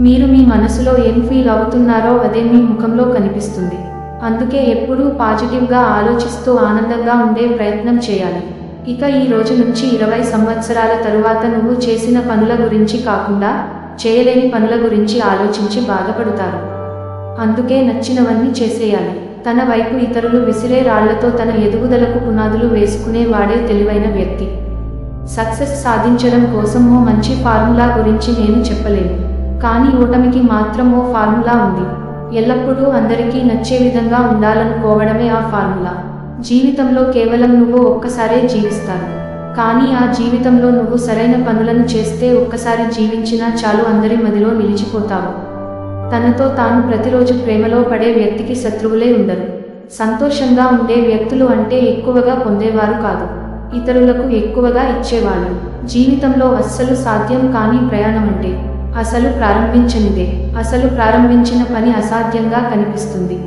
మీరు మీ మనసులో ఏం ఫీల్ అవుతున్నారో అదే మీ ముఖంలో కనిపిస్తుంది. అందుకే ఎప్పుడూ పాజిటివ్గా ఆలోచిస్తూ ఆనందంగా ఉండే ప్రయత్నం చేయాలి. ఇక ఈ రోజు నుంచి ఇరవై సంవత్సరాల తరువాత నువ్వు చేసిన పనుల గురించి కాకుండా చేయలేని పనుల గురించి ఆలోచించి బాధపడుతారు. అందుకే నచ్చినవన్నీ చేసేయాలి. తన వైపు ఇతరులు విసిరే రాళ్ళతో తన ఎదుగుదలకు పునాదులు వేసుకునే వాడే తెలివైన వ్యక్తి. సక్సెస్ సాధించడం కోసం ఓ మంచి ఫార్ములా గురించి నేను చెప్పలేను. కానీ ఓటమికి మాత్రం ఓ ఫార్ములా ఉంది. ఎల్లప్పుడూ అందరికీ నచ్చే విధంగా ఉండాలనుకోవడమే ఆ ఫార్ములా. జీవితంలో కేవలం నువ్వు ఒక్కసారే జీవిస్తావు కానీ ఆ జీవితంలో నువ్వు సరైన పనులను చేస్తే ఒక్కసారి జీవించినా చాలు అందరి మదిలో నిలిచిపోతావు. తనతో తాను ప్రతిరోజు ప్రేమలో పడే వ్యక్తికి శత్రువులే ఉండరు. సంతోషంగా ఉండే వ్యక్తులు అంటే ఎక్కువగా పొందేవారు కాదు. ఇతరులకు ఎక్కువగా ఇచ్చేవాళ్ళు. జీవితంలో అస్సలు సాధ్యం కాని ప్రయాణం అంటే అసలు ప్రారంభించనిదే. అసలు ప్రారంభించిన పని అసాధ్యంగా కనిపిస్తుంది.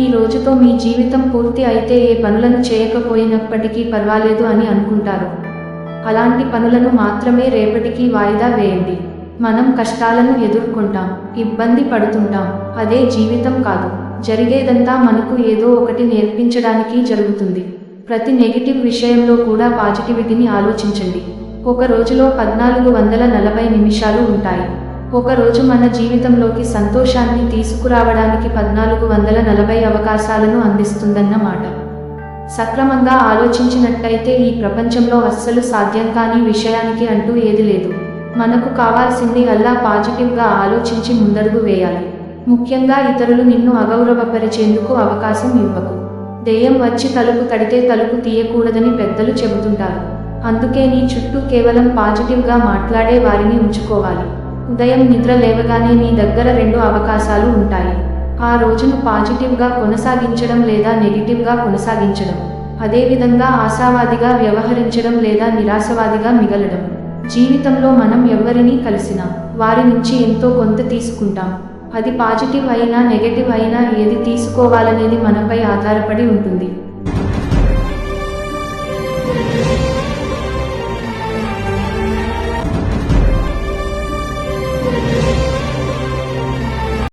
ఈ రోజుతో మీ జీవితం పూర్తి అయితే ఏ పనులను చేయకపోయినప్పటికీ పర్వాలేదు అని అనుకుంటారు. అలాంటి పనులను మాత్రమే రేపటికి వాయిదా వేయండి. మనం కష్టాలను ఎదుర్కొంటాం ఇబ్బంది పడుతుంటాం. అదే జీవితం కాదు. జరిగేదంతా మనకు ఏదో ఒకటి నేర్పించడానికి జరుగుతుంది. ప్రతి నెగిటివ్ విషయంలో కూడా పాజిటివిటీని ఆలోచించండి. ఒక రోజులో పద్నాలుగు వందల నలభై నిమిషాలు ఉంటాయి. ఒకరోజు మన జీవితంలోకి సంతోషాన్ని తీసుకురావడానికి పద్నాలుగు వందల నలభై అవకాశాలను అందిస్తుందన్నమాట సక్రమంగా ఆలోచించినట్టయితే ఈ ప్రపంచంలో అస్సలు సాధ్యం కాని విషయానికి అంటూ ఏది లేదు. మనకు కావాల్సింది అల్లా పాజిటివ్గా ఆలోచించి ముందడుగు వేయాలి. ముఖ్యంగా ఇతరులు నిన్ను అగౌరవపరిచేందుకు అవకాశం ఇవ్వకు. దెయ్యం వచ్చి తలుపు తడితే తలుపు తీయకూడదని పెద్దలు చెబుతుంటారు. అందుకే నీ చుట్టూ కేవలం పాజిటివ్గా మాట్లాడే వారిని ఉంచుకోవాలి. ఉదయం నిద్ర లేవగానే మీ దగ్గర రెండు అవకాశాలు ఉంటాయి. ఆ రోజును పాజిటివ్గా కొనసాగించడం లేదా నెగిటివ్గా కొనసాగించడం. అదేవిధంగా ఆశావాదిగా వ్యవహరించడం లేదా నిరాశవాదిగా మిగలడం. జీవితంలో మనం ఎవరిని కలిసినా వారి నుంచి ఎంతో కొంత తీసుకుంటాం. అది పాజిటివ్ అయినా నెగటివ్ అయినా ఏది తీసుకోవాలనేది మనపై ఆధారపడి ఉంటుంది.